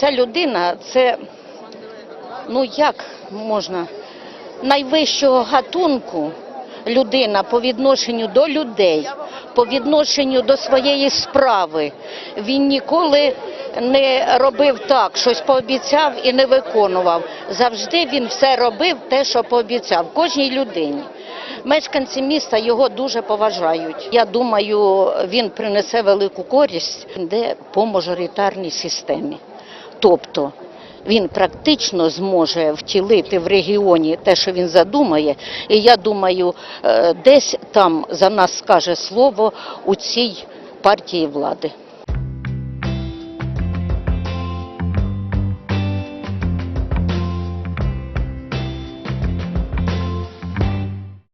ця людина це, ну як можна, найвищого гатунку людина по відношенню до людей, по відношенню до своєї справи. Він ніколи не робив так, щось пообіцяв і не виконував. Завжди він все робив те, що пообіцяв, кожній людині. Мешканці міста його дуже поважають. Я думаю, він принесе велику користь, де по мажоритарній системі. Тобто він практично зможе втілити в регіоні те, що він задумає. І я думаю, е, десь там за нас скаже слово у цій партії влади.